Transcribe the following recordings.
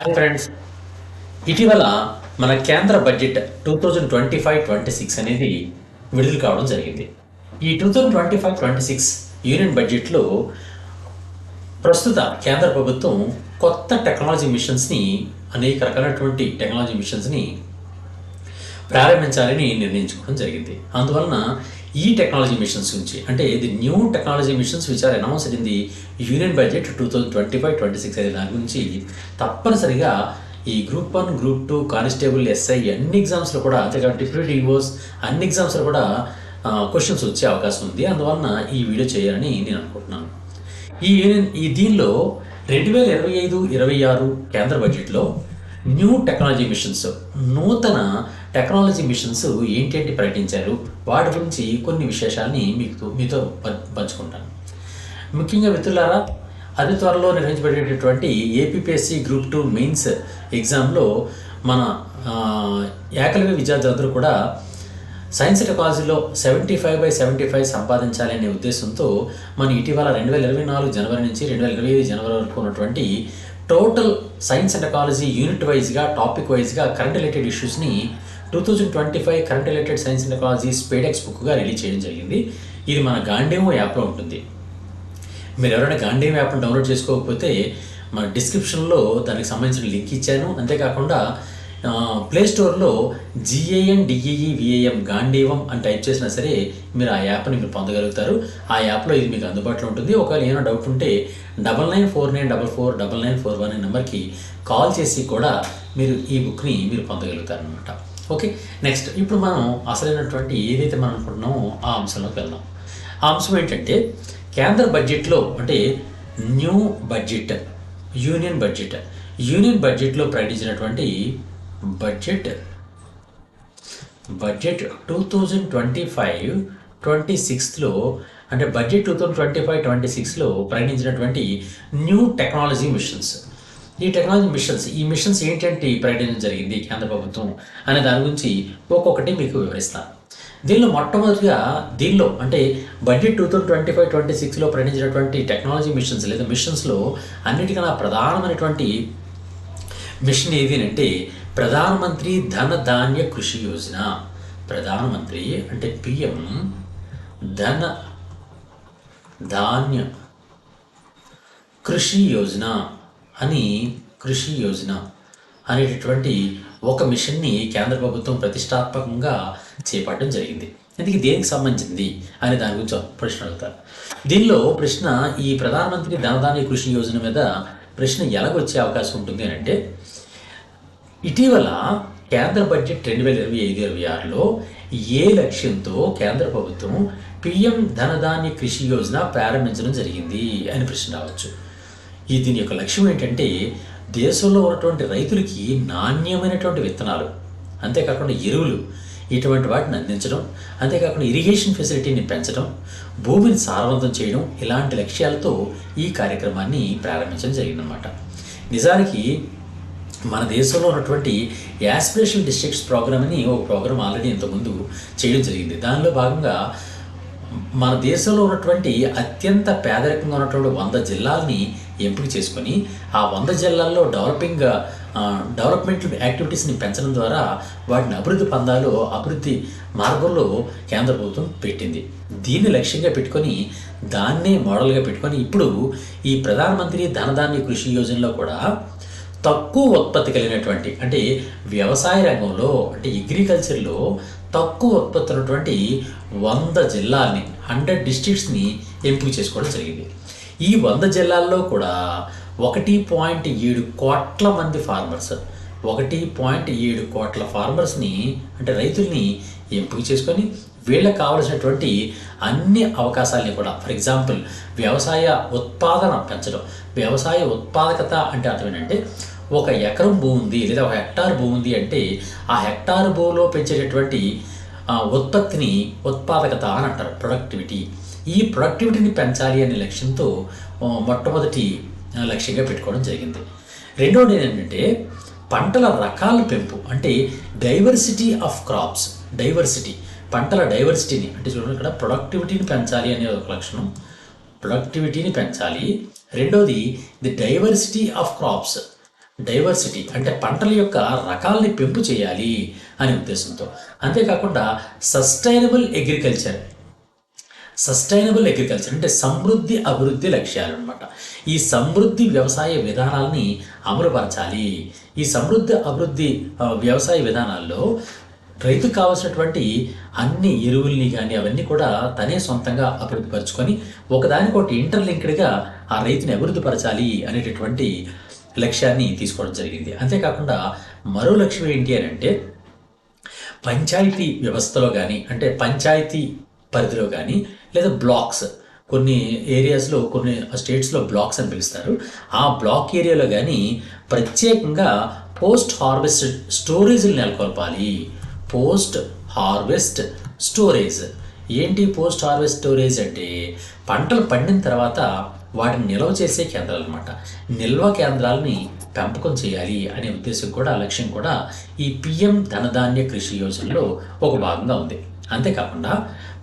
Hi friends ఇటీవల మన కేంద్ర budget two thousand twenty five twenty six అనేది విడుదల కావడం జరిగింది. ఈ two thousand twenty five twenty six union బడ్జెట్లో ప్రస్తుత కేంద్ర ప్రభుత్వం కొత్త టెక్నాలజీ మిషన్స్ని అనేక రకాలైనటువంటి టెక్నాలజీ మిషన్స్ని ప్రారంభించాలని నిర్ణయించుకోవడం జరిగింది. అందువలన ఈ టెక్నాలజీ మిషన్స్ గురించి అంటే ఇది new technology missions which are announced in the union budget two thousand twenty five twenty six అనే దాని గురించి తప్పనిసరిగా ఈ group one group two constable SI అన్ని ఎగ్జామ్స్లో కూడా అంతేకాదు డిప్యూటీ ఈవోస్ అన్ని ఎగ్జామ్స్లో కూడా క్వశ్చన్స్ వచ్చే అవకాశం ఉంది. అందువలన ఈ వీడియో చేయాలని నేను అనుకుంటున్నాను. ఈ యూనియన్ ఈ దీనిలో రెండు వేల ఇరవై ఐదు ఇరవై ఆరు కేంద్ర బడ్జెట్లో న్యూ టెక్నాలజీ మిషన్స్ నూతన టెక్నాలజీ మిషన్స్ ఏంటేంటి ప్రకటించారు? వాటి గురించి కొన్ని విశేషాలని మీకు మీతో పంచుకుంటాను. ముఖ్యంగా మిత్రులారా అతి త్వరలో నిర్వహించబడేటటువంటి ఏపీపీఎస్సీ గ్రూప్ టూ మెయిన్స్ ఎగ్జామ్లో మన ఆ, ఏకలవ్య విద్యార్థులందరూ కూడా సైన్స్ టెక్నాలజీలో seventy five by seventy five సంపాదించాలనే ఉద్దేశంతో మనం ఇటీవల రెండు వేల ఇరవై నాలుగు జనవరి నుంచి రెండు వేల ఇరవై ఐదు జనవరి వరకు ఉన్నటువంటి total science and technology unit వైజ్గా టాపిక్ వైజ్గా current related ఇష్యూస్ని two thousand twenty five current related science and technology SpaDeX బుక్గా release చేయడం జరిగింది. ఇది మన గాండేమో యాప్లో ఉంటుంది. మీరు ఎవరైనా గాండేమో యాప్ను డౌన్లోడ్ చేసుకోకపోతే మన డిస్క్రిప్షన్లో దానికి సంబంధించిన లింక్ ఇచ్చాను. అంతేకాకుండా ప్లే స్టోర్లో జిఏఎన్ డిఈఈ విఏఎం గాంధీవం అని టైప్ చేసినా సరే మీరు ఆ యాప్ని మీరు పొందగలుగుతారు. ఆ యాప్లో ఇది మీకు అందుబాటులో ఉంటుంది. ఒకవేళ ఏమైనా డౌట్ ఉంటే double nine four nine double four double nine four one అనే నెంబర్కి కాల్ చేసి కూడా మీరు ఈ బుక్ని మీరు పొందగలుగుతారు అనమాట ఓకే నెక్స్ట్ ఇప్పుడు మనం అసలైనటువంటి ఏదైతే మనం అనుకుంటున్నామో ఆ అంశంలోకి వెళ్దాం. ఆ అంశం ఏంటంటే కేంద్ర బడ్జెట్లో అంటే new budget union budget. Union బడ్జెట్లో ప్రకటించినటువంటి budget budget two thousand twenty five twenty సిక్స్లో అంటే budget two thousand twenty five twenty సిక్స్లో ప్రకటించినటువంటి న్యూ టెక్నాలజీ మిషన్స్. ఈ టెక్నాలజీ మిషన్స్ ఈ మిషన్స్ ఏంటంటే ప్రకటించడం జరిగింది కేంద్ర ప్రభుత్వం అనే దాని గురించి ఒక్కొక్కటి మీకు వివరిస్తాను. దీనిలో మొట్టమొదటిగా దీనిలో అంటే budget two thousand twenty five twenty సిక్స్లో ప్రకటించినటువంటి టెక్నాలజీ మిషన్స్ లేదా మిషన్స్లో అన్నిటికన్నా ప్రధానమైనటువంటి మిషన్ ఏది అంటే ప్రధానమంత్రి ధన ధాన్య కృషి యోజన. ప్రధానమంత్రి అంటే పిఎం ధన ధాన్య కృషి యోజన. అని కృషి యోజన అనేటటువంటి ఒక మిషన్ని కేంద్ర ప్రభుత్వం ప్రతిష్టాత్మకంగా చేపట్టడం జరిగింది. ఇది దేనికి సంబంధించింది అనే దాని గురించి ప్రశ్న అడుగుతారు. దీనిలో ప్రశ్న ఈ ప్రధానమంత్రి ధనధాన్య కృషి యోజన మీద ప్రశ్న ఎలాగొచ్చే అవకాశం ఉంటుంది అని అంటే ఇటీవల కేంద్ర బడ్జెట్ రెండు వేల ఇరవై ఐదు ఇరవై ఆరులో ఏ లక్ష్యంతో కేంద్ర ప్రభుత్వం పిఎం ధనధాన్య కృషి యోజన ప్రారంభించడం జరిగింది అని ప్రశ్న రావచ్చు. ఈ దీని యొక్క లక్ష్యం ఏంటంటే దేశంలో ఉన్నటువంటి రైతులకి నాణ్యమైనటువంటి విత్తనాలు అంతేకాకుండా ఎరువులు ఇటువంటి వాటిని అందించడం అంతేకాకుండా ఇరిగేషన్ ఫెసిలిటీని పెంచడం భూమిని సారవంతం చేయడం ఇలాంటి లక్ష్యాలతో ఈ కార్యక్రమాన్ని ప్రారంభించడం జరిగిందనమాట నిజానికి మన దేశంలో ఉన్నటువంటి యాస్పిరేషన్ డిస్ట్రిక్ట్స్ ప్రోగ్రామ్ అని ఒక ప్రోగ్రామ్ ఆల్రెడీ ఇంతకుముందు చేయడం జరిగింది. దానిలో భాగంగా మన దేశంలో ఉన్నటువంటి అత్యంత పేదరికంగా ఉన్నటువంటి వంద జిల్లాలని ఎంపిక చేసుకొని ఆ వంద జిల్లాల్లో డెవలపింగ్ డెవలప్మెంట్ యాక్టివిటీస్ని పెంచడం ద్వారా వాటిని అభివృద్ధి పొందాలో అభివృద్ధి మార్గంలో కేంద్ర ప్రభుత్వం పెట్టింది. దీన్ని లక్ష్యంగా పెట్టుకొని దాన్నే మోడల్గా పెట్టుకొని ఇప్పుడు ఈ ప్రధానమంత్రి ధనధాన్య కృషి యోజనలో కూడా తక్కువ ఉత్పత్తి కలిగినటువంటి అంటే వ్యవసాయ రంగంలో అంటే అగ్రికల్చర్లో తక్కువ ఉత్పత్తి ఉన్నటువంటి వంద జిల్లాల్ని హండ్రెడ్ డిస్ట్రిక్ట్స్ని ఎంపిక చేసుకోవడం జరిగింది. ఈ వంద జిల్లాల్లో కూడా ఒకటి పాయింట్ ఏడు కోట్ల మంది ఫార్మర్స్. ఒకటి పాయింట్ ఏడు కోట్ల ఫార్మర్స్ని అంటే రైతుల్ని ఎంపిక చేసుకొని వీళ్ళకి కావలసినటువంటి అన్ని అవకాశాలని కూడా ఫర్ ఎగ్జాంపుల్ వ్యవసాయ ఉత్పాదన పెంచడం. వ్యవసాయ ఉత్పాదకత అంటే అర్థం ఏంటంటే ఒక ఎకరం భూమి ఉంది లేదా ఒక హెక్టార్ భూమి ఉంది అంటే ఆ హెక్టార్ భూమిలో పెంచేటటువంటి ఆ, ఉత్పత్తిని ఉత్పాదకత అని అంటారు ప్రొడక్టివిటీ. ఈ ప్రొడక్టివిటీని పెంచాలి అనే లక్ష్యంతో మొట్టమొదటి లక్ష్యంగా పెట్టుకోవడం జరిగింది. రెండవది ఏంటంటే పంటల రకాల పెంపు అంటే డైవర్సిటీ ఆఫ్ క్రాప్స్ డైవర్సిటీ పంటల డైవర్సిటీని అంటే చూడండి ఇక్కడ ప్రొడక్టివిటీని పెంచాలి అనే ఒక లక్షణం. ప్రొడక్టివిటీని పెంచాలి. రెండోది the diversity of crops diversity అంటే పంటల యొక్క రకాలని పెంపు చేయాలి అనే ఉద్దేశంతో. అంతేకాకుండా సస్టైనబుల్ అగ్రికల్చర్ సస్టైనబుల్ అగ్రికల్చర్ అంటే సమృద్ధి అభివృద్ధి లక్ష్యాలు అనమాట ఈ సమృద్ధి వ్యవసాయ విధానాల్ని అమలుపరచాలి. ఈ సమృద్ధి అభివృద్ధి వ్యవసాయ విధానాల్లో రైతుకు కావాల్సినటువంటి అన్ని ఎరువుల్ని కానీ అవన్నీ కూడా తనే సొంతంగా అభివృద్ధి పరుచుకొని ఒకదానికొకటి ఇంటర్లింక్డ్గా ఆ రైతుని అభివృద్ధి పరచాలి అనేటటువంటి లక్ష్యాన్ని తీసుకోవడం జరిగింది. అంతేకాకుండా మరో లక్ష్యం ఏంటి అని అంటే పంచాయతీ వ్యవస్థలో కానీ అంటే పంచాయతీ పరిధిలో కానీ లేదా బ్లాక్స్. కొన్ని ఏరియాస్లో కొన్ని స్టేట్స్లో బ్లాక్స్ అని పిలుస్తారు. ఆ బ్లాక్ ఏరియాలో కానీ ప్రత్యేకంగా పోస్ట్ హార్వెస్ట్ స్టోరేజ్ని నెలకొల్పాలి. Post harvest storage. ఏంటి పోస్ట్ హార్వెస్ట్ స్టోరేజ్ అంటే పంటలు పండిన తర్వాత వాటిని నిల్వ చేసే కేంద్రాలు అనమాట నిల్వ కేంద్రాలని పెంపకం చేయాలి అనే ఉద్దేశం కూడా లక్ష్యం కూడా ఈ పిఎం ధనధాన్య కృషి యోజనలో ఒక భాగంగా ఉంది. అంతేకాకుండా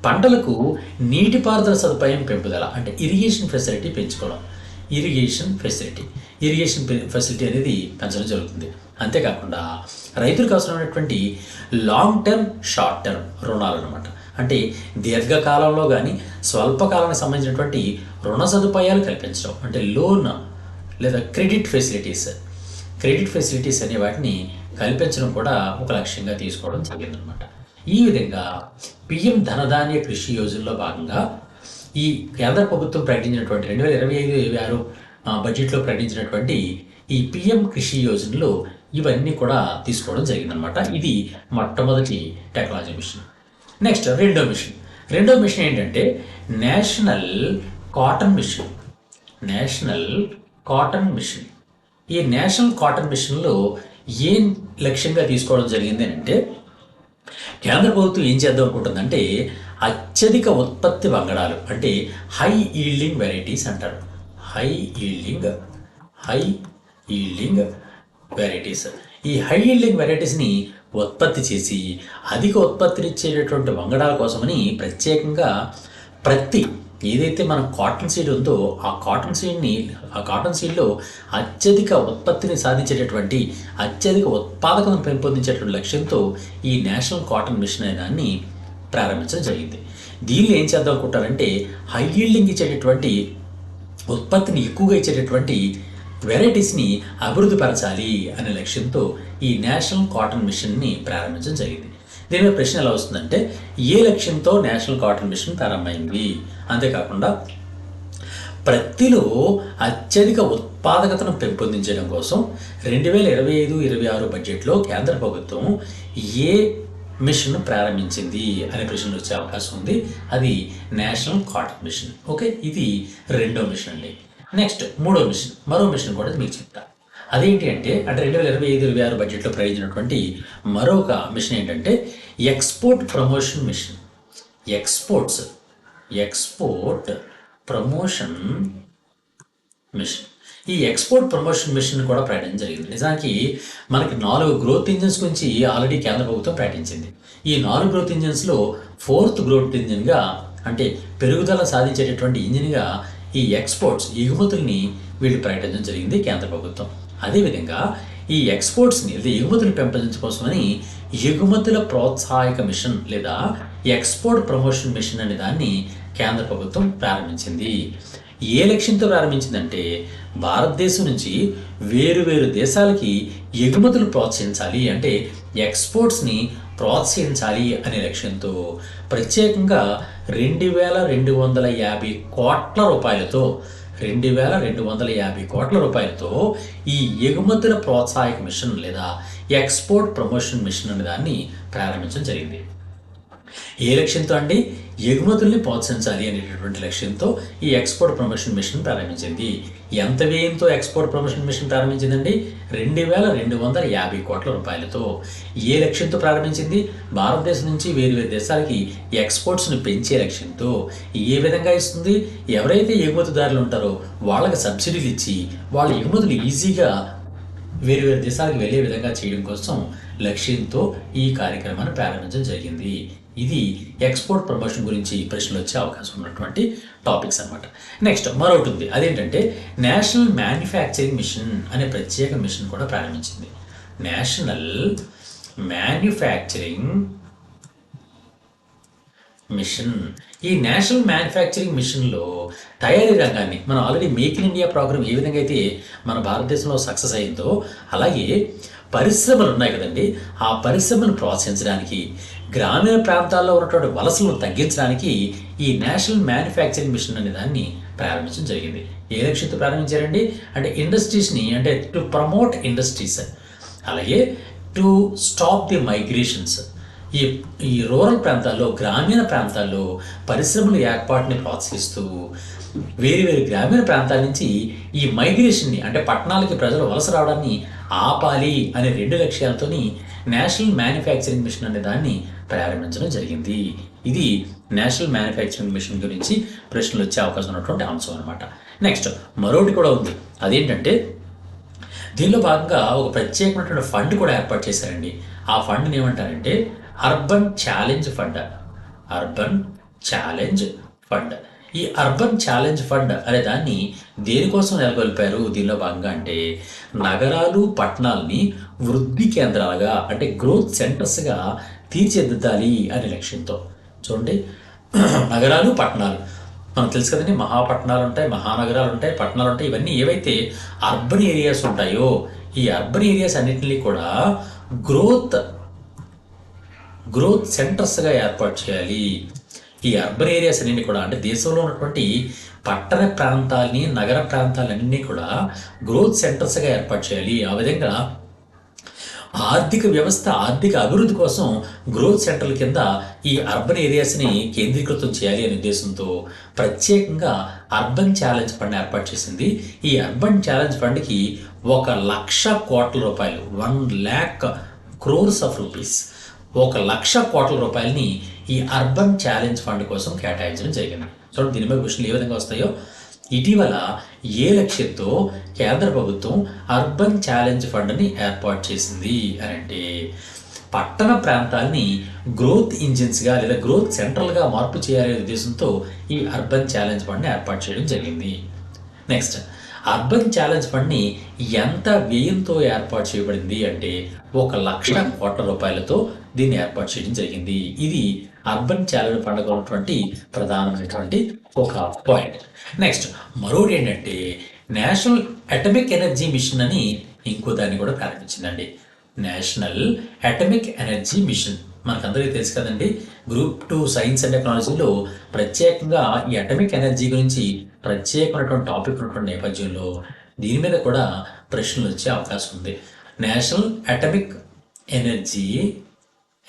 పంటలకు నీటిపారుదల సదుపాయం పెంపుదల అంటే ఇరిగేషన్ ఫెసిలిటీ పెంచుకోవడం. ఇరిగేషన్ ఫెసిలిటీ ఇరిగేషన్ ఫె- ఫెసిలిటీ అనేది పెంచడం జరుగుతుంది. అంతేకాకుండా రైతులకు అవసరమైనటువంటి లాంగ్ టర్మ్ షార్ట్ టర్మ్ రుణాలు అనమాట అంటే దీర్ఘకాలంలో కానీ స్వల్పకాలానికి సంబంధించినటువంటి రుణ సదుపాయాలు కల్పించడం అంటే లోన్ లేదా క్రెడిట్ ఫెసిలిటీస్ క్రెడిట్ ఫెసిలిటీస్ అనే వాటిని కల్పించడం కూడా ఒక లక్ష్యంగా తీసుకోవడం జరిగిందనమాట ఈ విధంగా పిఎం ధనధాన్య కృషి యోజనలో భాగంగా ఈ కేంద్ర ప్రభుత్వం ప్రకటించినటువంటి రెండు వేల ఇరవై ఐదు ఇరవై ఆరు బడ్జెట్లో ప్రకటించినటువంటి ఈ పిఎం కృషి యోజనలో ఇవన్నీ కూడా తీసుకోవడం జరిగిందనమాట ఇది మొట్టమొదటి టెక్నాలజీ మిషన్. నెక్స్ట్ రెండో మిషన్. రెండో మిషన్ ఏంటంటే national cotton mission. National cotton mission. ఈ నేషనల్ కాటన్ మిషన్లో ఏం లక్ష్యంగా తీసుకోవడం జరిగింది అంటే కేంద్ర ప్రభుత్వం ఏం చేద్దాం అనుకుంటుందంటే అత్యధిక ఉత్పత్తి వంగడాలు అంటే హై ఈల్డింగ్ వెరైటీస్ అంటారు. High yielding high yielding varieties ఈ హై ఈల్డింగ్ వెరైటీస్ని ఉత్పత్తి చేసి అధిక ఉత్పత్తినిచ్చేటటువంటి వంగడాల కోసమని ప్రత్యేకంగా ప్రతి ఏదైతే మన కాటన్ సీడ్ ఉందో ఆ కాటన్ సీడ్ని ఆ కాటన్ సీడ్లో అత్యధిక ఉత్పత్తిని సాధించేటటువంటి అత్యధిక ఉత్పాదకతను పెంపొందించేటువంటి లక్ష్యంతో ఈ నేషనల్ కాటన్ మిషన్ అనే దాన్ని ప్రారంభించడం జరిగింది. దీనిలో ఏం చేద్దాం అనుకుంటారంటే హై ఈల్డింగ్ ఇచ్చేటటువంటి ఉత్పత్తిని ఎక్కువగా ఇచ్చేటటువంటి వెరైటీస్ని అభివృద్ధి పరచాలి అనే లక్ష్యంతో ఈ నేషనల్ కాటన్ మిషన్ని ప్రారంభించడం జరిగింది. దీని మీద ప్రశ్న ఎలా వస్తుందంటే ఏ లక్ష్యంతో నేషనల్ కాటన్ మిషన్ ప్రారంభమైంది? అంతేకాకుండా ప్రత్తిలో అత్యధిక ఉత్పాదకతను పెంపొందించడం కోసం రెండు వేల ఇరవై ఐదు ఇరవై ఆరు బడ్జెట్లో కేంద్ర ప్రభుత్వం ఏ మిషన్ ప్రారంభించింది అనే ప్రశ్నలు వచ్చే అవకాశం ఉంది. అది నేషనల్ కాటన్ మిషన్. ఓకే? ఇది రెండో మిషన్ అండి. నెక్స్ట్ మూడో మిషన్. మరో మిషన్ కూడా మీకు చెప్తా. అదేంటి అంటే అంటే రెండు వేల ఇరవై ఐదు ఇరవై ఆరు బడ్జెట్లో ప్రయోజనటువంటి మరొక మిషన్ ఏంటంటే export promotion mission exports export promotion mission ఈ ఎక్స్పోర్ట్ ప్రమోషన్ మిషన్ కూడా ప్రకటించడం జరిగింది. నిజానికి మనకి నాలుగు గ్రోత్ ఇంజిన్స్ గురించి ఆల్రెడీ కేంద్ర ప్రభుత్వం ప్రకటించింది. ఈ నాలుగు గ్రోత్ ఇంజిన్స్లో ఫోర్త్ గ్రోత్ ఇంజిన్గా అంటే పెరుగుదల సాధించేటటువంటి ఇంజిన్గా ఈ ఎక్స్పోర్ట్స్ ఎగుమతుల్ని వీళ్ళు ప్రకటించడం జరిగింది కేంద్ర ప్రభుత్వం. అదేవిధంగా ఈ ఎక్స్పోర్ట్స్ని ఎగుమతులు పెంపొందించడం కోసమని ఎగుమతుల ప్రోత్సాహక మిషన్ లేదా ఎక్స్పోర్ట్ ప్రమోషన్ మిషన్ అనే దాన్ని కేంద్ర ప్రభుత్వం ప్రారంభించింది. ఏ లక్ష్యంతో ప్రారంభించిందంటే భారతదేశం నుంచి వేరు వేరు దేశాలకి ఎగుమతులు ప్రోత్సహించాలి అంటే ఎక్స్పోర్ట్స్ని ప్రోత్సహించాలి అనే లక్ష్యంతో ప్రత్యేకంగా రెండు వేల రెండు వందల యాభై కోట్ల రూపాయలతో రెండు వేల రెండు వందల యాభై కోట్ల రూపాయలతో ఈ ఎగుమతుల ప్రోత్సాహక మిషన్ లేదా ఎక్స్పోర్ట్ ప్రమోషన్ మిషన్ అనే దాన్ని ప్రారంభించడం జరిగింది. ఏ లక్ష్యంతో అండి? ఎగుమతుల్ని ప్రోత్సహించాలి అనేటటువంటి లక్ష్యంతో ఈ ఎక్స్పోర్ట్ ప్రమోషన్ మిషన్ ప్రారంభించింది. ఎంత వ్యయంతో ఎక్స్పోర్ట్ ప్రమోషన్ మిషన్ ప్రారంభించిందండి? రెండు వేల రెండు వందల యాభై కోట్ల రూపాయలతో. ఏ లక్ష్యంతో ప్రారంభించింది? భారతదేశం నుంచి వేరు వేరు దేశాలకి ఎక్స్పోర్ట్స్ను పెంచే లక్ష్యంతో. ఏ విధంగా ఇస్తుంది? ఎవరైతే ఎగుమతిదారులు ఉంటారో వాళ్ళకి సబ్సిడీలు ఇచ్చి వాళ్ళ ఎగుమతులు ఈజీగా వేరు వేరు దేశాలకు వెళ్ళే విధంగా చేయడం కోసం లక్ష్యంతో ఈ కార్యక్రమాన్ని ప్రారంభించడం జరిగింది. ఇది ఎక్స్పోర్ట్ ప్రమోషన్ గురించి ప్రశ్నలు వచ్చే అవకాశం ఉన్నటువంటి టాపిక్స్ అన్నమాట. నెక్స్ట్ మరొకటి ఉంది. అదేంటంటే నేషనల్ మ్యానుఫ్యాక్చరింగ్ మిషన్ అనే ప్రత్యేక మిషన్ కూడా ప్రారంభించింది. నేషనల్ మ్యానుఫ్యాక్చరింగ్ మిషన్ ఈ నేషనల్ మ్యానుఫ్యాక్చరింగ్ మిషన్లో తయారీ రంగాన్ని మనం already make in India program ఏ విధంగా అయితే మన భారతదేశంలో సక్సెస్ అయిందో అలాగే పరిశ్రమలు ఉన్నాయి కదండి ఆ పరిశ్రమను ప్రోత్సహించడానికి గ్రామీణ ప్రాంతాల్లో ఉన్నటువంటి వలసలను తగ్గించడానికి ఈ నేషనల్ మ్యానుఫ్యాక్చరింగ్ మిషన్ అనే దాన్ని ప్రారంభించడం జరిగింది. ఏ లక్ష్యంతో ప్రారంభించారండి? అంటే ఇండస్ట్రీస్ని అంటే టు ప్రమోట్ ఇండస్ట్రీస్. అలాగే టు స్టాప్ ది మైగ్రేషన్స్. ఈ ఈ రూరల్ ప్రాంతాల్లో గ్రామీణ ప్రాంతాల్లో పరిశ్రమల ఏర్పాటుని ప్రోత్సహిస్తూ వేరు వేరు గ్రామీణ ప్రాంతాల నుంచి ఈ మైగ్రేషన్ని అంటే పట్టణాలకి ప్రజలు వలస రావడాన్ని ఆపాలి అనే రెండు లక్ష్యాలతోని నేషనల్ మ్యానుఫ్యాక్చరింగ్ మిషన్ అనే దాన్ని ప్రారంభించడం జరిగింది. ఇది నేషనల్ మ్యానుఫ్యాక్చరింగ్ మిషన్ గురించి ప్రశ్నలు వచ్చే అవకాశం ఉన్నటువంటి అంశం అనమాట నెక్స్ట్ మరొకటి కూడా ఉంది. అదేంటంటే దీనిలో భాగంగా ఒక ప్రత్యేకమైనటువంటి ఫండ్ కూడా ఏర్పాటు చేశారండి. ఆ ఫండ్ని ఏమంటారంటే urban challenge fund. Urban challenge fund. ఈ అర్బన్ ఛాలెంజ్ ఫండ్ అనే దాన్ని దేనికోసం నెలకొల్పారు? దీనిలో భాగంగా అంటే నగరాలు పట్టణాలని వృద్ధి కేంద్రాలుగా అంటే గ్రోత్ సెంటర్స్గా తీర్చిదిద్దాలి అనే లక్ష్యంతో. చూడండి నగరాలు పట్టణాలు. మనకు తెలుసు కదండి మహాపట్టణాలు ఉంటాయి మహానగరాలు ఉంటాయి పట్టణాలు ఉంటాయి. ఇవన్నీ ఏవైతే అర్బన్ ఏరియాస్ ఉంటాయో ఈ అర్బన్ ఏరియాస్ అన్నింటినీ కూడా గ్రోత్ గ్రోత్ సెంటర్స్గా ఏర్పాటు చేయాలి. ఈ అర్బన్ ఏరియాస్ అన్నీ కూడా అంటే దేశంలో ఉన్నటువంటి పట్టణ ప్రాంతాలని నగర ప్రాంతాలన్నీ కూడా గ్రోత్ సెంటర్స్గా ఏర్పాటు చేయాలి. ఆ విధంగా ఆర్థిక వ్యవస్థ ఆర్థిక అభివృద్ధి కోసం గ్రోత్ సెంటర్ల కింద ఈ అర్బన్ ఏరియాస్ని కేంద్రీకృతం చేయాలి అనే ఉద్దేశంతో ప్రత్యేకంగా అర్బన్ ఛాలెంజ్ ఫండ్ ఏర్పాటు చేసింది. ఈ అర్బన్ ఛాలెంజ్ ఫండ్కి ఒక లక్ష కోట్ల రూపాయలు one lakh crores of rupees ఒక లక్ష కోట్ల రూపాయలని ఈ అర్బన్ ఛాలెంజ్ ఫండ్ కోసం కేటాయించడం జరిగింది. చూడండి దీనిపై క్వశ్చన్లు ఏ విధంగా వస్తాయో. ఇటీవల ఏ లక్ష్యంతో కేంద్ర ప్రభుత్వం అర్బన్ ఛాలెంజ్ ఫండ్ని ఏర్పాటు చేసింది అని అంటే పట్టణ ప్రాంతాల్ని గ్రోత్ ఇంజిన్స్గా లేదా గ్రోత్ సెంట్రల్గా మార్పు చేయాలనే ఉద్దేశంతో ఈ అర్బన్ ఛాలెంజ్ ఫండ్ని ఏర్పాటు చేయడం జరిగింది. నెక్స్ట్ అర్బన్ ఛాలెంజ్ ఫండ్ని ఎంత వ్యయంతో ఏర్పాటు చేయబడింది అంటే ఒక లక్ష కోట్ల రూపాయలతో దీన్ని ఏర్పాటు చేయడం జరిగింది. ఇది అర్బన్ ఛాలెంజ్ పండుగ ఉన్నటువంటి ప్రధానమైనటువంటి ఒక పాయింట్ నెక్స్ట్ మరొకటి ఏంటంటే నేషనల్ అటమిక్ ఎనర్జీ మిషన్ అని ఇంకో దాన్ని కూడా ప్రారంభించిందండి. నేషనల్ అటమిక్ ఎనర్జీ మిషన్ మనకందరికీ తెలుసు కదండి గ్రూప్ టూ సైన్స్ అండ్ టెక్నాలజీలో ప్రత్యేకంగా ఈ అటమిక్ ఎనర్జీ గురించి ప్రత్యేకమైనటువంటి టాపిక్ ఉన్నటువంటి నేపథ్యంలో దీని మీద కూడా ప్రశ్నలు వచ్చే అవకాశం ఉంది. National atomic energy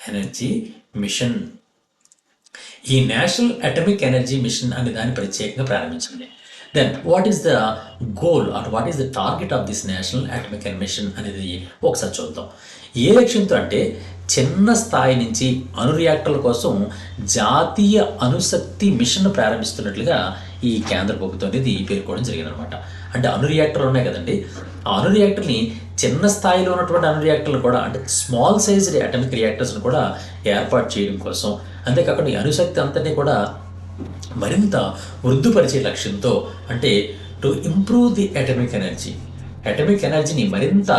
energy mission. ఈ నేషనల్ అటమిక్ ఎనర్జీ మిషన్ అనే దాన్ని ప్రత్యేకంగా ప్రారంభించింది then what is the goal or what is the target of this national atomic mission అనేది ఒకసారి చూద్దాం. ఏ లక్ష్యంతో అంటే చిన్న స్థాయి నుంచి అణు రియాక్టర్ల కోసం జాతీయ అణుశక్తి మిషన్ ప్రారంభిస్తున్నట్లుగా ఈ కేంద్ర ప్రభుత్వం అనేది పేర్కోవడం జరిగిందనమాట అంటే అణు రియాక్టర్లు ఉన్నాయి కదండి. ఆ అణు రియాక్టర్ని చిన్న స్థాయిలో ఉన్నటువంటి అణు రియాక్టర్లు కూడా అంటే స్మాల్ సైజ్ అటమిక్ రియాక్టర్స్ని కూడా ఏర్పాటు చేయడం కోసం అంతేకాకుండా ఈ అణుశక్తి అంతటినీ కూడా మరింత వృద్ధిపరిచే లక్ష్యంతో అంటే to improve the atomic energy atomic ఎనర్జీని మరింత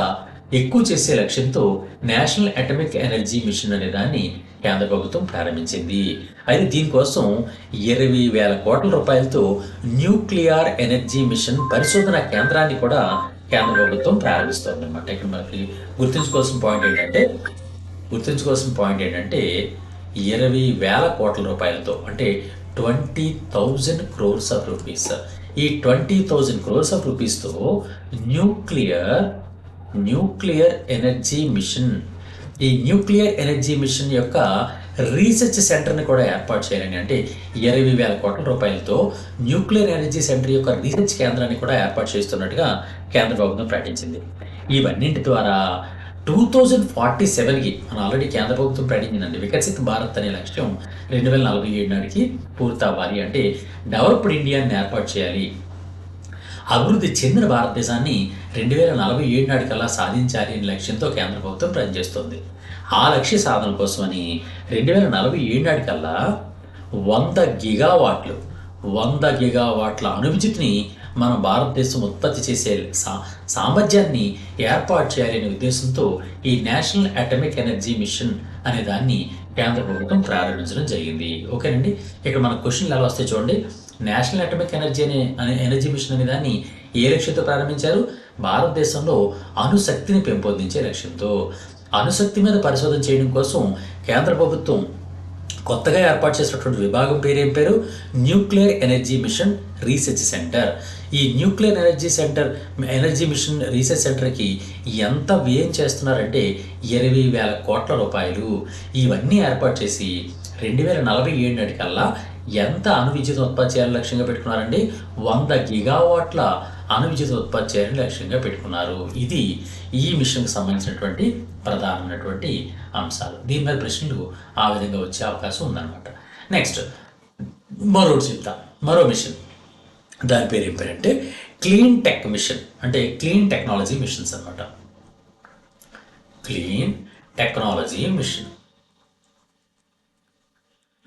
ఎక్కువ చేసే లక్ష్యంతో నేషనల్ అటమిక్ ఎనర్జీ మిషన్ అనే దాన్ని కేంద్ర ప్రభుత్వం ప్రారంభించింది. అయితే దీనికోసం ఇరవై వేల కోట్ల రూపాయలతో న్యూక్లియర్ ఎనర్జీ మిషన్ పరిశోధన కేంద్రాన్ని కూడా కేంద్ర ప్రభుత్వం ప్రారంభిస్తుంది అనమాట ఇక్కడ మనకి గుర్తుంచుకోవాల్సిన పాయింట్ ఏంటంటే గుర్తుంచుకోవాల్సిన పాయింట్ ఏంటంటే ఇరవై వేల కోట్ల రూపాయలతో అంటే twenty thousand crores of rupees. ఈ ట్వంటీ థౌజండ్ క్రోర్స్ ఆఫ్ రూపీస్తో న్యూక్లియర్ న్యూక్లియర్ ఎనర్జీ మిషన్ ఈ న్యూక్లియర్ ఎనర్జీ మిషన్ యొక్క రీసెర్చ్ సెంటర్ని కూడా ఏర్పాటు చేయాలని అంటే ఇరవై వేల కోట్ల రూపాయలతో న్యూక్లియర్ ఎనర్జీ సెంటర్ యొక్క రీసెర్చ్ కేంద్రాన్ని కూడా ఏర్పాటు చేస్తున్నట్టుగా కేంద్ర ప్రభుత్వం ప్రకటించింది. ఇవన్నింటి ద్వారా టూ థౌజండ్ ఫార్టీ సెవెన్కి మన ఆల్రెడీ కేంద్ర ప్రభుత్వం ప్రకటించిందండి వికసిత్ భారత్ అనే లక్ష్యం రెండు వేల నలభై ఏడు నాటికి పూర్తవ్వాలి అంటే డెవలప్డ్ ఇండియాని ఏర్పాటు చేయాలి. అభివృద్ధి చెందిన భారతదేశాన్ని రెండు వేల నలభై ఏడు నాటికల్లా సాధించాలి అనే లక్ష్యంతో కేంద్ర ప్రభుత్వం పనిచేస్తుంది. ఆ లక్ష్య సాధన కోసమని రెండు వేల నలభై ఏడు నాటికల్లా వంద గిగావాట్లు వంద గిగావాట్ల అణువిద్యుత్ని మన భారతదేశం ఉత్పత్తి చేసే సా సామర్థ్యాన్ని ఏర్పాటు చేయాలనే ఉద్దేశంతో ఈ నేషనల్ అటమిక్ ఎనర్జీ మిషన్ అనే దాన్ని కేంద్ర ప్రభుత్వం ప్రారంభించడం జరిగింది. ఓకేనండి? ఇక్కడ మన క్వశ్చన్లు ఎలా వస్తే చూడండి. నేషనల్ అటమిక్ ఎనర్జీ అనే ఎనర్జీ మిషన్ అనే దాన్ని ఏ లక్ష్యంతో ప్రారంభించారు? భారతదేశంలో అణుశక్తిని పెంపొందించే లక్ష్యంతో అణుశక్తి మీద పరిశోధన చేయడం కోసం కేంద్ర ప్రభుత్వం కొత్తగా ఏర్పాటు చేసినటువంటి విభాగం పేరేం పేరు? Nuclear energy mission research centre. ఈ nuclear energy centre energy mission research సెంటర్కి ఎంత వ్యయం చేస్తున్నారంటే ఇరవై వేల కోట్ల రూపాయలు. ఇవన్నీ ఏర్పాటు చేసి రెండు వేల నలభై ఏడు నాటికల్లా ఎంత అణు విద్యుత్ ఉత్పత్తి చేయాలని లక్ష్యంగా పెట్టుకున్నారండి? వంద గిగావాట్ల అణు విద్యుత్ ఉత్పత్తి చేయాలని లక్ష్యంగా పెట్టుకున్నారు. ఇది ఈ మిషన్కి సంబంధించినటువంటి ప్రధానమైనటువంటి అంశాలు. దీని మీద ప్రశ్నలు ఆ విధంగా వచ్చే అవకాశం ఉందన్నమాట. నెక్స్ట్ మరో చెప్తా. మరో మిషన్. దాని పేరు ఏం పేరంటే క్లీన్ టెక్ మిషన్ అంటే క్లీన్ టెక్నాలజీ మిషన్స్ అన్నమాట. Clean technology mission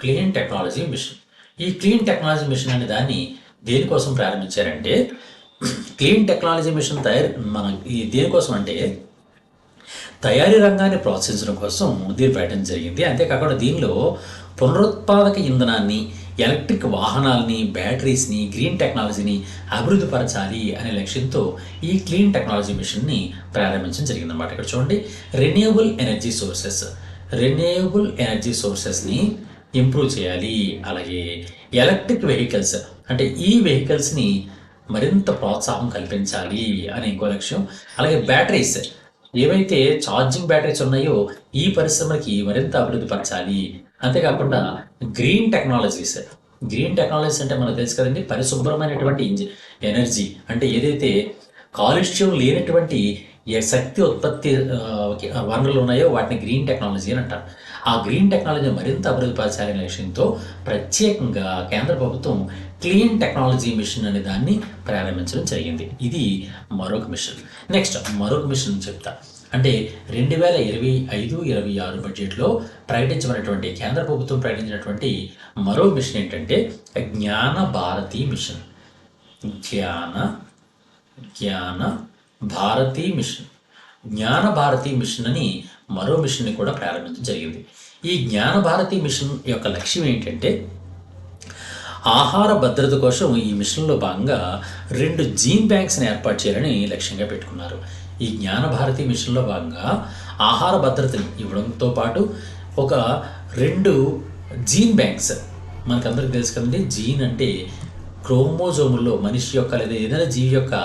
clean technology mission ఈ క్లీన్ టెక్నాలజీ మిషన్ అనే దాన్ని దేనికోసం ప్రారంభించారంటే క్లీన్ టెక్నాలజీ మిషన్ తయారు మన ఈ దేనికోసం అంటే తయారీ రంగాన్ని ప్రోత్సహించడం కోసం దీన్ని పెట్టడం జరిగింది. అంతేకాకుండా దీనిలో పునరుత్పాదక ఇంధనాన్ని ఎలక్ట్రిక్ వాహనాలని బ్యాటరీస్ని గ్రీన్ టెక్నాలజీని అభివృద్ధి పరచాలి అనే లక్ష్యంతో ఈ క్లీన్ టెక్నాలజీ మిషన్ని ప్రారంభించడం జరిగిందన్నమాట. ఇక్కడ చూడండి renewable energy sources renewable energy సోర్సెస్ని improve చేయాలి. అలాగే ఎలక్ట్రిక్ వెహికల్స్ అంటే ఈ వెహికల్స్ని మరింత ప్రోత్సాహం కల్పించాలి అని ఇంకో లక్ష్యం. అలాగే బ్యాటరీస్ ఏవైతే ఛార్జింగ్ బ్యాటరీస్ ఉన్నాయో ఈ పరిశ్రమకి మరింత అభివృద్ధి పరచాలి. అంతేకాకుండా గ్రీన్ టెక్నాలజీస్ గ్రీన్ టెక్నాలజీస్ అంటే మనకు తెలుసు కదండి పరిశుభ్రమైనటువంటి ఎనర్జీ అంటే ఏదైతే కాలుష్యం లేనటువంటి ఏ శక్తి ఉత్పత్తి వనరులు ఉన్నాయో వాటిని గ్రీన్ టెక్నాలజీ అని అంటారు. ఆ గ్రీన్ టెక్నాలజీ మరింత అభివృద్ధిపరచాలనే లక్ష్యంతో ప్రత్యేకంగా కేంద్ర ప్రభుత్వం క్లీన్ టెక్నాలజీ మిషన్ అనే దాన్ని ప్రారంభించడం జరిగింది. ఇది మరొక మిషన్ నెక్స్ట్ మరొక మిషన్ చెప్తా. అంటే రెండు వేల ఇరవై ఐదు ఇరవై ఆరు బడ్జెట్లో ప్రకటించబడినటువంటి కేంద్ర ప్రభుత్వం ప్రకటించినటువంటి మరో మిషన్ ఏంటంటే జ్ఞాన భారతి మిషన్ జ్ఞాన జ్ఞాన భారతి మిషన్ జ్ఞాన భారతి మిషన్ అని మరో మిషన్ని కూడా ప్రారంభించడం జరిగింది. ఈ జ్ఞానభారతి మిషన్ యొక్క లక్ష్యం ఏంటంటే ఆహార భద్రత కోసం ఈ మిషన్లో భాగంగా రెండు జీన్ బ్యాంక్స్ని ఏర్పాటు చేయాలని లక్ష్యంగా పెట్టుకున్నారు. ఈ జ్ఞానభారతి మిషన్లో భాగంగా ఆహార భద్రతని ఇవ్వడంతో పాటు ఒక రెండు జీన్ బ్యాంక్స్ మనకందరికి తెలుసు కదండి జీన్ అంటే క్రోమోజోముల్లో మనిషి యొక్క లేదా ఏదైనా జీవి యొక్క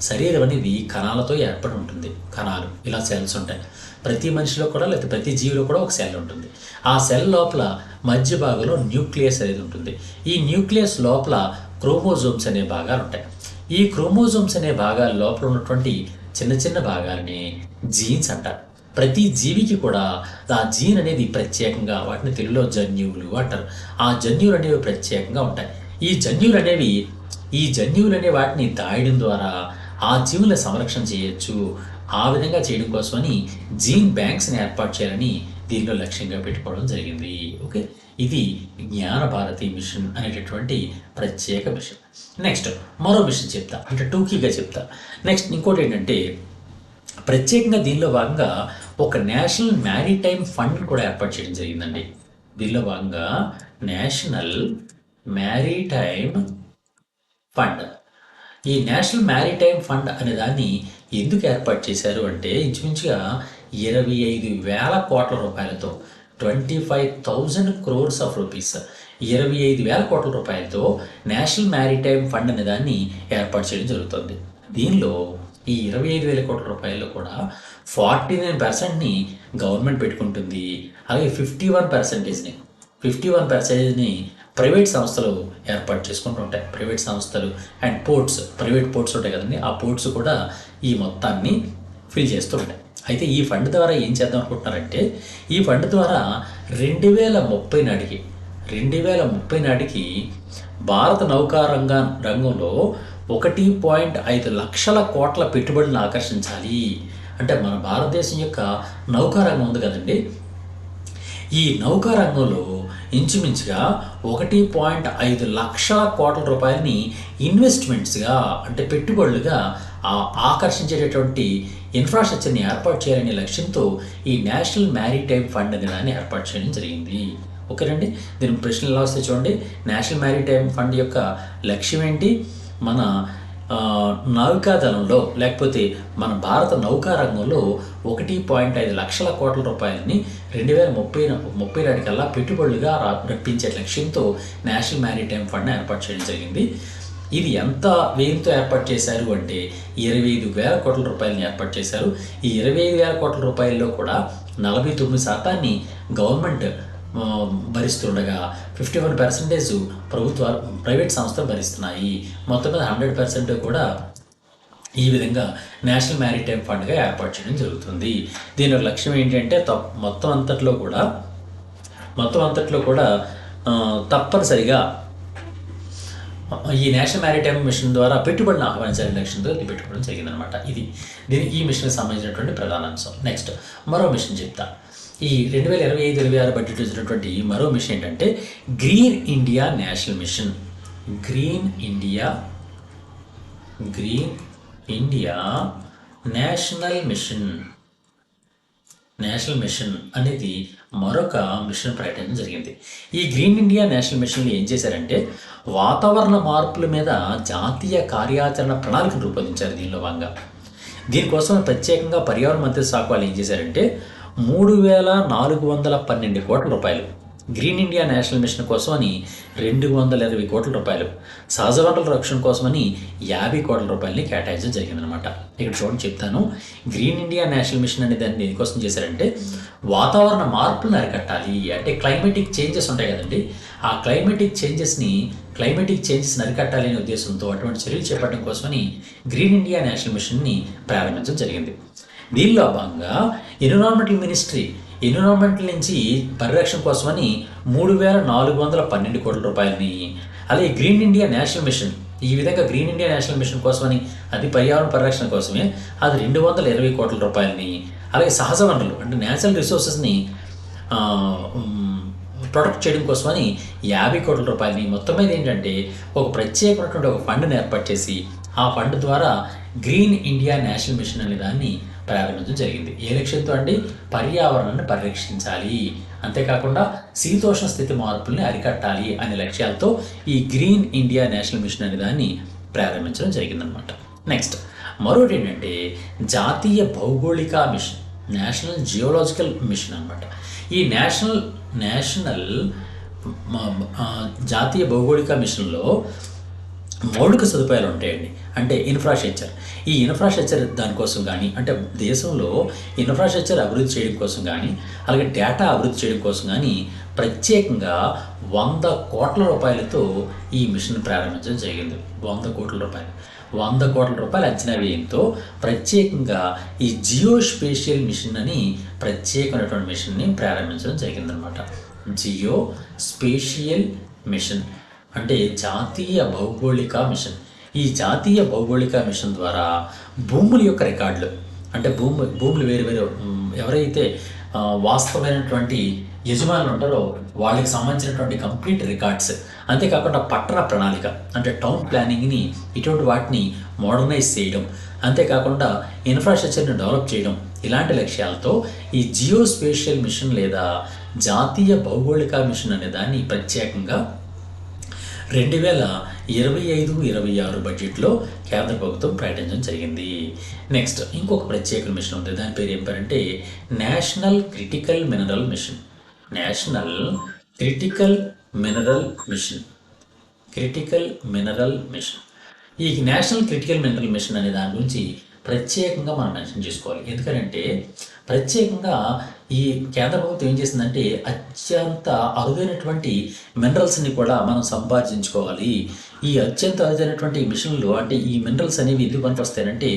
శరీరం అనేది కణాలతో ఏర్పడి ఉంటుంది. కణాలు ఇలా సెల్స్ ఉంటాయి. ప్రతి మనిషిలో కూడా లేకపోతే ప్రతి జీవిలో కూడా ఒక సెల్ ఉంటుంది. ఆ సెల్ లోపల మధ్య భాగంలో న్యూక్లియస్ అనేది ఉంటుంది. ఈ న్యూక్లియస్ లోపల క్రోమోజోమ్స్ అనే భాగాలు ఉంటాయి. ఈ క్రోమోజోమ్స్ అనే భాగాల లోపల ఉన్నటువంటి చిన్న చిన్న భాగాలని జీన్స్ అంటారు. ప్రతి జీవికి కూడా ఆ జీన్ అనేది ప్రత్యేకంగా వాటిని తెలుగులో జన్యువులు అంటారు. ఆ జన్యువులు అనేవి ప్రత్యేకంగా ఉంటాయి. ఈ జన్యువులు అనేవి ఈ జన్యువులు అనే వాటిని దాయడం ద్వారా ఆ జీవుల సంరక్షణ చేయొచ్చు. ఆ విధంగా చేయడం కోసమని జీన్ బ్యాంక్స్ని ఏర్పాటు చేయాలని దీనిలో లక్ష్యంగా పెట్టుకోవడం జరిగింది. ఓకే? ఇది జ్ఞాన భారతి మిషన్ అనేటటువంటి ప్రత్యేక మిషన్. నెక్స్ట్ మరో మిషన్ చెప్తా. అంటే టూకీగా చెప్తా. నెక్స్ట్ ఇంకోటి ఏంటంటే ప్రత్యేకంగా దీనిలో భాగంగా ఒక నేషనల్ మ్యారీటైమ్ ఫండ్ కూడా ఏర్పాటు చేయడం జరిగిందండి. దీనిలో భాగంగా నేషనల్ మ్యారీటైమ్ ఫండ్. ఈ నేషనల్ మ్యారిటైమ్ ఫండ్ అనే దాన్ని ఎందుకు ఏర్పాటు చేశారు అంటే ఇంచుమించుగా ఇరవై ఐదు వేల కోట్ల రూపాయలతో twenty five thousand crores of rupees ఇరవై ఐదు వేల కోట్ల రూపాయలతో నేషనల్ మ్యారిటైమ్ ఫండ్ అనే దాన్ని ఏర్పాటు చేయడం జరుగుతుంది. దీనిలో ఈ ఇరవై ఐదు వేల కోట్ల రూపాయల్లో కూడా ఫార్టీ నైన్ పర్సెంట్ని గవర్నమెంట్ పెట్టుకుంటుంది. అలాగే ఫిఫ్టీ వన్ పర్సెంటేజ్ని ఫిఫ్టీ వన్ పర్సెంటేజ్ని ప్రైవేట్ సంస్థలు ఏర్పాటు చేసుకుంటూ ఉంటాయి. ప్రైవేట్ సంస్థలు అండ్ పోర్ట్స్ ప్రైవేట్ పోర్ట్స్ ఉంటాయి కదండి. ఆ పోర్ట్స్ కూడా ఈ మొత్తాన్ని ఫిల్ చేస్తూ ఉంటాయి. అయితే ఈ ఫండ్ ద్వారా ఏం చేద్దాం అనుకుంటున్నారంటే ఈ ఫండ్ ద్వారా రెండు వేల ముప్పై నాటికి రెండు వేల ముప్పై నాటికి భారత నౌకా రంగ రంగంలో ఒకటి పాయింట్ ఐదు లక్షల కోట్ల పెట్టుబడులను ఆకర్షించాలి. అంటే మన భారతదేశం యొక్క నౌకా రంగం ఉంది కదండి. ఈ నౌకా రంగంలో ఇంచుమించుగా ఒకటి పాయింట్ ఐదు లక్షల కోట్ల రూపాయలని ఇన్వెస్ట్మెంట్స్గా అంటే పెట్టుబడులుగా ఆ ఆకర్షించేటటువంటి ఇన్ఫ్రాస్ట్రక్చర్ని ఏర్పాటు చేయాలనే లక్ష్యంతో ఈ నేషనల్ మ్యారీటైమ్ ఫండ్ అనే దాన్ని ఏర్పాటు చేయడం జరిగింది. ఓకేనండి దీని ప్రశ్నలు ఎలా వస్తే చూడండి. నేషనల్ మ్యారీటైమ్ ఫండ్ యొక్క లక్ష్యం ఏంటి? మన నౌకాదళంలో లేకపోతే మన భారత నౌకా రంగంలో ఒకటి పాయింట్ ఐదు లక్షల కోట్ల రూపాయలని రెండు వేల ముప్పై ముప్పై నాటికల్లా పెట్టుబడులుగా రప్పించే లక్ష్యంతో నేషనల్ మ్యారిటైమ్ ఫండ్ ఏర్పాటు చేయడం జరిగింది. ఇది ఎంత వ్యయంతో ఏర్పాటు చేశారు అంటే ఇరవై ఐదు వేల కోట్ల రూపాయలను ఏర్పాటు చేశారు. ఈ ఇరవై ఐదు వేల కోట్ల రూపాయల్లో కూడా నలభై తొమ్మిది శాతాన్ని గవర్నమెంట్ భరిస్తుండగా ఫిఫ్టీ వన్ పర్సెంటేజ్ ప్రభుత్వ ప్రైవేట్ సంస్థలు భరిస్తున్నాయి. మొత్తం మీద హండ్రెడ్ పర్సెంట్ కూడా ఈ విధంగా నేషనల్ మ్యారిటైమ్ ఫండ్గా ఏర్పాటు చేయడం జరుగుతుంది. దీని లక్ష్యం ఏంటంటే తప్- మొత్తం అంతట్లో కూడా మొత్తం అంతట్లో కూడా తప్పనిసరిగా ఈ నేషనల్ మ్యారిటైమ్ మిషన్ ద్వారా పెట్టుబడిని ఆహ్వానించాలనే లక్ష్యంతో ఇది పెట్టుకోవడం జరిగిందనమాట ఇది దీని ఈ మిషన్కి సంబంధించినటువంటి ప్రధాన అంశం. నెక్స్ట్ మరో మిషన్ చెప్తా. ఈ రెండు వేల ఇరవై ఐదు ఇరవై ఆరు బడ్జెట్ వచ్చినటువంటి మరో మిషన్ ఏంటంటే green India national mission. Green India green India national mission national mission అనేది మరొక మిషన్ ప్రకటించడం జరిగింది. ఈ గ్రీన్ ఇండియా నేషనల్ మిషన్లో ఏం చేశారంటే వాతావరణ మార్పుల మీద జాతీయ కార్యాచరణ ప్రణాళికను రూపొందించారు దీనిలో భాగంగా. దీనికోసం ప్రత్యేకంగా పర్యావరణ మంత్రిత్వ శాఖ వాళ్ళు ఏం చేశారంటే మూడు వేల నాలుగు వందల పన్నెండు కోట్ల రూపాయలు గ్రీన్ ఇండియా నేషనల్ మిషన్ కోసమని రెండు వందల ఇరవై కోట్ల రూపాయలు సహజ వనరుల రక్షణ కోసమని యాభై కోట్ల రూపాయలని కేటాయించడం జరిగిందనమాట ఇక్కడ చూడండి చెప్తాను. గ్రీన్ ఇండియా నేషనల్ మిషన్ అనే దాన్ని దేనికోసం చేశారంటే వాతావరణ మార్పులను అరికట్టాలి. అంటే క్లైమేటిక్ చేంజెస్ ఉంటాయి కదండి. ఆ క్లైమేటిక్ చేంజెస్ని క్లైమేటిక్ చేంజెస్ని అరికట్టాలి అనే ఉద్దేశంతో అటువంటి చర్యలు చేపట్టడం కోసమని గ్రీన్ ఇండియా నేషనల్ మిషన్ని ప్రారంభించడం జరిగింది. దీనిలో భాగంగా ఎన్విరాన్మెంటల్ మినిస్ట్రీ ఎన్విరాన్మెంట్ నుంచి పరిరక్షణ కోసమని మూడు వేల నాలుగు వందల పన్నెండు కోట్ల రూపాయలని. అలాగే గ్రీన్ ఇండియా నేషనల్ మిషన్ ఈ విధంగా గ్రీన్ ఇండియా నేషనల్ మిషన్ కోసమని అది పర్యావరణ పరిరక్షణ కోసమే అది రెండు వందల ఇరవై కోట్ల రూపాయలని. అలాగే సహజ వనరులు అంటే న్యాచురల్ రిసోర్సెస్ని ప్రొటెక్ట్ చేయడం కోసమని యాభై కోట్ల రూపాయలని. మొత్తం మీద ఏంటంటే ఒక ప్రత్యేకమైనటువంటి ఒక ఫండ్ని ఏర్పాటు చేసి ఆ ఫండ్ ద్వారా గ్రీన్ ఇండియా నేషనల్ మిషన్ అనే దాన్ని ప్రారంభించడం జరిగింది. ఏ లక్ష్యంతో అండి? పర్యావరణాన్ని పరిరక్షించాలి. అంతేకాకుండా శీతోష్ణ స్థితి మార్పుల్ని అరికట్టాలి అనే లక్ష్యాలతో ఈ గ్రీన్ ఇండియా నేషనల్ మిషన్ అనే దాన్ని ప్రారంభించడం జరిగిందనమాట నెక్స్ట్ మరొకటి ఏంటంటే జాతీయ భౌగోళిక మిషన్ నేషనల్ జియోలాజికల్ మిషన్ అన్నమాట. ఈ నేషనల్ నేషనల్ జాతీయ భౌగోళిక మిషన్లో మౌలిక సదుపాయాలు ఉంటాయండి. అంటే ఇన్ఫ్రాస్ట్రక్చర్ ఈ ఇన్ఫ్రాస్ట్రక్చర్ దానికోసం కానీ అంటే దేశంలో ఇన్ఫ్రాస్ట్రక్చర్ అభివృద్ధి చేయడం కోసం కానీ అలాగే డేటా అభివృద్ధి చేయడం కోసం కానీ ప్రత్యేకంగా వంద కోట్ల రూపాయలతో ఈ మిషన్ ప్రారంభించడం జరిగింది. వంద కోట్ల రూపాయలు. వంద కోట్ల రూపాయల అంచనా వ్యయంతో ప్రత్యేకంగా ఈ జియో స్పేషియల్ మిషన్ అని ప్రత్యేకమైనటువంటి మిషన్ని ప్రారంభించడం జరిగిందనమాట జియో స్పేషియల్ మిషన్. అంటే జాతీయ భౌగోళిక మిషన్. ఈ జాతీయ భౌగోళిక మిషన్ ద్వారా భూముల యొక్క రికార్డులు అంటే భూమి భూములు వేరు వేరు ఎవరైతే వాస్తవమైనటువంటి యజమానులు ఉంటారో వాళ్ళకి సంబంధించినటువంటి కంప్లీట్ రికార్డ్స్. అంతేకాకుండా పట్టణ ప్రణాళిక అంటే టౌన్ ప్లానింగ్ని ఇటువంటి వాటిని మోడర్నైజ్ చేయడం. అంతేకాకుండా ఇన్ఫ్రాస్ట్రక్చర్ని డెవలప్ చేయడం. ఇలాంటి లక్ష్యాలతో ఈ జియో స్పేషియల్ మిషన్ లేదా జాతీయ భౌగోళిక మిషన్ అనే దాన్ని ప్రత్యేకంగా రెండు వేల ఇరవై ఐదు ఇరవై ఆరు బడ్జెట్లో కేంద్ర ప్రభుత్వం ప్రకటించడం జరిగింది. నెక్స్ట్ ఇంకొక ప్రత్యేక మిషన్ ఉంది. దాని పేరు ఏం పేరంటే national critical mineral mission. National critical mineral mission. Critical mineral mission. ఈ నేషనల్ క్రిటికల్ మినరల్ మిషన్ అనే దాని గురించి ప్రత్యేకంగా మనం మెన్షన్ చేసుకోవాలి. ఎందుకంటే ప్రత్యేకంగా ఈ కేంద్ర ప్రభుత్వం ఏం చేసిందంటే అత్యంత అరుదైనటువంటి మినరల్స్ని కూడా మనం సంపాదించుకోవాలి. ఈ అత్యంత అరుదైనటువంటి మిషన్లు అంటే ఈ మినరల్స్ అనేవి ఎందుకు పనికి వస్తాయంటే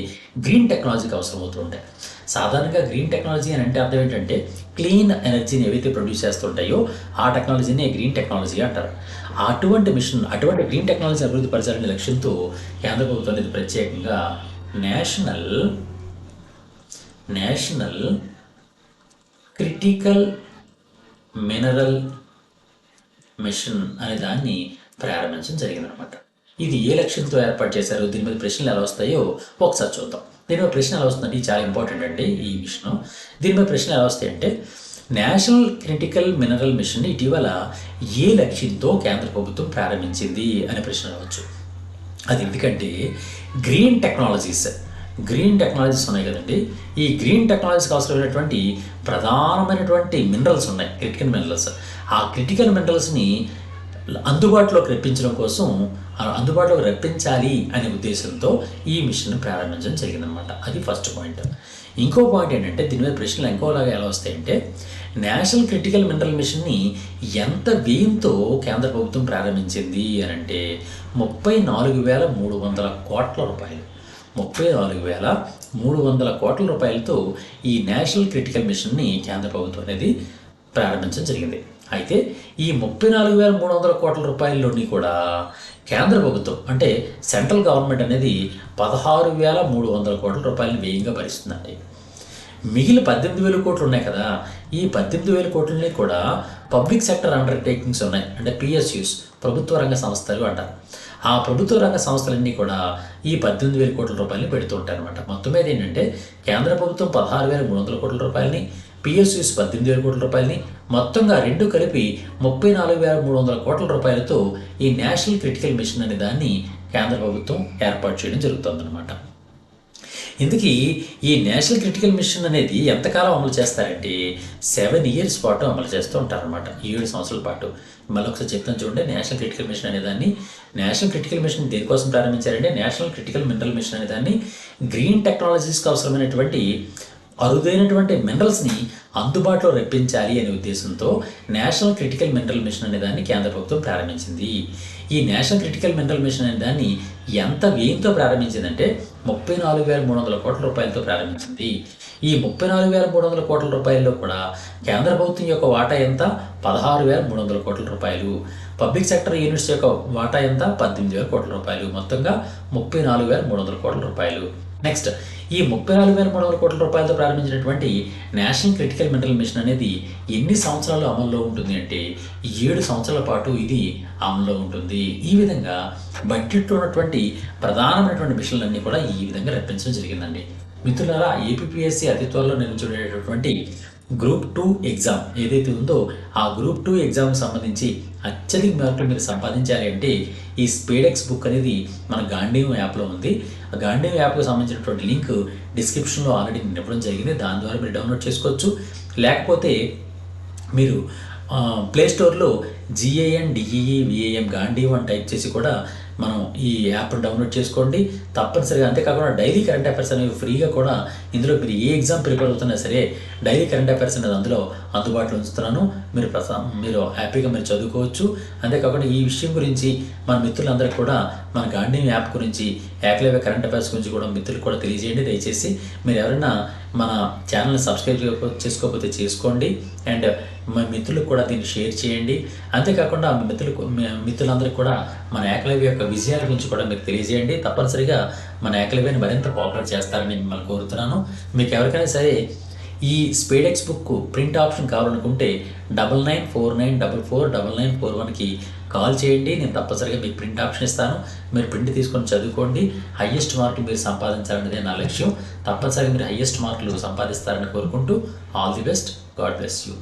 గ్రీన్ టెక్నాలజీకి అవసరం అవుతుంటాయి సాధారణంగా గ్రీన్ టెక్నాలజీ అని అంటే అర్థం ఏంటంటే క్లీన్ ఎనర్జీని ఏవైతే ప్రొడ్యూస్ చేస్తుంటాయో ఆ టెక్నాలజీనే గ్రీన్ టెక్నాలజీ అంటారు. అటువంటి మిషన్ అటువంటి గ్రీన్ టెక్నాలజీ అభివృద్ధి పరచాలనే లక్ష్యంతో కేంద్ర ప్రభుత్వం అనేది ప్రత్యేకంగా national national critical mineral mission అనే దాన్ని ప్రారంభించడం జరిగిందనమాట ఇది ఏ లక్ష్యంతో ఏర్పాటు చేశారు? దీని మీద ప్రశ్నలు ఎలా వస్తాయో ఒకసారి చూద్దాం. దీని మీద ప్రశ్న ఎలా వస్తుందంటే చాలా ఇంపార్టెంట్ అండి ఈ మిషన్ దీని మీద ప్రశ్నలు ఎలా వస్తాయంటే నేషనల్ క్రిటికల్ మినరల్ మిషన్ ఇటీవల ఏ లక్ష్యంతో కేంద్ర ప్రభుత్వం ప్రారంభించింది అనే ప్రశ్న రావచ్చు. అది ఎందుకంటే గ్రీన్ టెక్నాలజీస్ గ్రీన్ టెక్నాలజీస్ ఉన్నాయి కదండి. ఈ గ్రీన్ టెక్నాలజీస్కి అవసరమైనటువంటి ప్రధానమైనటువంటి మినరల్స్ ఉన్నాయి క్రిటికల్ మినరల్స్. ఆ క్రిటికల్ మినరల్స్ని అందుబాటులోకి రప్పించడం కోసం అందుబాటులోకి రప్పించాలి అనే ఉద్దేశంతో ఈ మిషన్ ప్రారంభించడం జరిగిందనమాట అది ఫస్ట్ పాయింట్. ఇంకో పాయింట్ ఏంటంటే దీని మీద ప్రశ్నలు ఇంకోలాగా ఎలా వస్తాయంటే నేషనల్ క్రిటికల్ మినరల్ మిషన్ని ఎంత వ్యయంతో కేంద్ర ప్రభుత్వం ప్రారంభించింది అని అంటే ముప్పై నాలుగు వేల మూడు వందల కోట్ల రూపాయలు. ముప్పై నాలుగు వేల మూడు వందల కోట్ల రూపాయలతో ఈ నేషనల్ క్రిటికల్ మిషన్ని కేంద్ర ప్రభుత్వం అనేది ప్రారంభించడం జరిగింది. అయితే ఈ ముప్పై నాలుగు వేల మూడు వందల కోట్ల రూపాయల్లోని కూడా కేంద్ర ప్రభుత్వం అంటే సెంట్రల్ గవర్నమెంట్ అనేది పదహారు వేల మూడు వందల కోట్ల రూపాయలను వ్యయంగా భరిస్తుందండి. మిగిలిన పద్దెనిమిది వేల కోట్లు ఉన్నాయి కదా ఈ పద్దెనిమిది వేల కోట్లని కూడా పబ్లిక్ సెక్టర్ అండర్టేకింగ్స్ ఉన్నాయి. అంటే పిఎస్యూస్ ప్రభుత్వ రంగ సంస్థలు అంటారు. ఆ ప్రభుత్వ రంగ సంస్థలన్నీ కూడా ఈ పద్దెనిమిది వేల కోట్ల రూపాయలని పెడుతూ ఉంటాయి అనమాట మొత్తం మీద ఏంటంటే కేంద్ర ప్రభుత్వం పదహారు వేల మూడు వందల కోట్ల రూపాయలని పిఎస్యూస్ పద్దెనిమిది వేల కోట్ల రూపాయలని మొత్తంగా రెండు కలిపి ముప్పై నాలుగు వేల మూడు వందల కోట్ల రూపాయలతో ఈ నేషనల్ క్రిటికల్ మిషన్ అనే దాన్ని కేంద్ర ప్రభుత్వం ఏర్పాటు చేయడం జరుగుతుందన్నమాట. ఇందుకు ఈ నేషనల్ క్రిటికల్ మిషన్ అనేది ఎంతకాలం అమలు చేస్తారంటే సెవెన్ ఇయర్స్ పాటు అమలు చేస్తూ ఉంటారనమాట ఏడు సంవత్సరాల పాటు. మళ్ళీ ఒకసారి చెప్తాను చూడండి నేషనల్ క్రిటికల్ మిషన్ అనే దాన్ని నేషనల్ క్రిటికల్ మిషన్ దేనికోసం ప్రారంభించారంటే నేషనల్ క్రిటికల్ మినరల్ మిషన్ అనే దాన్ని గ్రీన్ టెక్నాలజీస్కి అవసరమైనటువంటి అరుదైనటువంటి మినరల్స్ని అందుబాటులో రప్పించాలి అనే ఉద్దేశంతో నేషనల్ క్రిటికల్ మినరల్ మిషన్ అనే దాన్ని కేంద్ర ప్రభుత్వం ప్రారంభించింది. ఈ నేషనల్ క్రిటికల్ మినరల్ మిషన్ అనే దాన్ని ఎంత వ్యయంతో ప్రారంభించిందంటే ముప్పై నాలుగు వేల మూడు వందల కోట్ల రూపాయలతో ప్రారంభించింది. ఈ ముప్పై నాలుగు వేల మూడు వందల కోట్ల రూపాయల్లో కూడా కేంద్ర ప్రభుత్వం యొక్క వాటా ఎంత? పదహారు వేల మూడు వందల కోట్ల రూపాయలు. పబ్లిక్ సెక్టర్ యూనిట్స్ యొక్క వాటా ఎంత? పద్దెనిమిది వేల కోట్ల రూపాయలు. మొత్తంగా ముప్పై నాలుగు వేల మూడు వందల కోట్ల రూపాయలు. నెక్స్ట్ ఈ ముప్పై నాలుగు వేల మూడు వందల కోట్ల రూపాయలతో ప్రారంభించినటువంటి నేషనల్ క్రిటికల్ మినరల్ మిషన్ అనేది ఎన్ని సంవత్సరాలు అమల్లో ఉంటుంది అంటే ఏడు సంవత్సరాల పాటు ఇది అమల్లో ఉంటుంది. ఈ విధంగా బడ్జెట్లో ఉన్నటువంటి ప్రధానమైనటువంటి మిషన్లన్నీ కూడా ఈ విధంగా రప్పించడం జరిగిందండి. మిత్రులారా ఏపీఎస్సి అతి త్వరలో నిర్మించబడేటటువంటి గ్రూప్ టూ ఎగ్జామ్ ఏదైతే ఉందో ఆ గ్రూప్ టూ ఎగ్జామ్ సంబంధించి అత్యధిక మార్కులు మీరు సంపాదించాలి అంటే ఈ స్పీడెక్స్ బుక్ అనేది మన గాంధీ యాప్లో ఉంది. ఆ యాప్కి సంబంధించినటువంటి లింక్ డిస్క్రిప్షన్లో ఆల్రెడీ నేను ఇవ్వడం జరిగింది. దాని ద్వారా మీరు డౌన్లోడ్ చేసుకోవచ్చు. లేకపోతే మీరు ప్లేస్టోర్లో G A N D E E V A M Gandhi అని టైప్ చేసి కూడా మనం ఈ యాప్ డౌన్లోడ్ చేసుకోండి. తప్పనిసరిగా అంతేకాకుండా డైలీ కరెంట్ అఫైర్స్ అనేవి ఫ్రీగా కూడా ఇందులో మీరు ఏ ఎగ్జామ్ ప్రిపేర్ అవుతున్నా సరే డైలీ కరెంట్ అఫైర్స్ అనేది అందులో అందుబాటులో ఉంచుతున్నాను. మీరు ప్రసా మీరు హ్యాపీగా మీరు చదువుకోవచ్చు. అంతేకాకుండా ఈ విషయం గురించి మన మిత్రులందరికీ కూడా మన గాంధీ యాప్ గురించి ఏకలవ్య కరెంట్ అఫైర్స్ గురించి కూడా మిత్రులు కూడా తెలియజేయండి. దయచేసి మీరు ఎవరైనా మన ఛానల్ని సబ్స్క్రైబ్ చేసుకోకపోతే చేసుకోండి. అండ్ మా మిత్రులకు కూడా దీన్ని షేర్ చేయండి. అంతేకాకుండా మీ మిత్రులకు మిత్రులందరికీ కూడా మన ఏకలవ్య యొక్క విజయాల గురించి కూడా మీకు తెలియజేయండి. తప్పనిసరిగా మన ఏకలవ్యాన్ని మరింత పాపులర్ చేస్తారని మిమ్మల్ని కోరుతున్నాను. మీకు ఎవరికైనా సరే ఈ స్పేడెక్స్ బుక్ ప్రింట్ ఆప్షన్ కావాలనుకుంటే double nine four nine double four double nine four వన్కి కాల్ చేయండి నేను తప్పనిసరిగా మీకు ప్రింట్ ఆప్షన్ ఇస్తాను. మీరు ప్రింట్ తీసుకొని చదువుకోండి. హయ్యెస్ట్ మార్కులు మీరు సంపాదించాలనేదే నా లక్ష్యం. తప్పనిసరిగా మీరు హయ్యెస్ట్ మార్కులు సంపాదిస్తారని కోరుకుంటూ all the best. God bless you.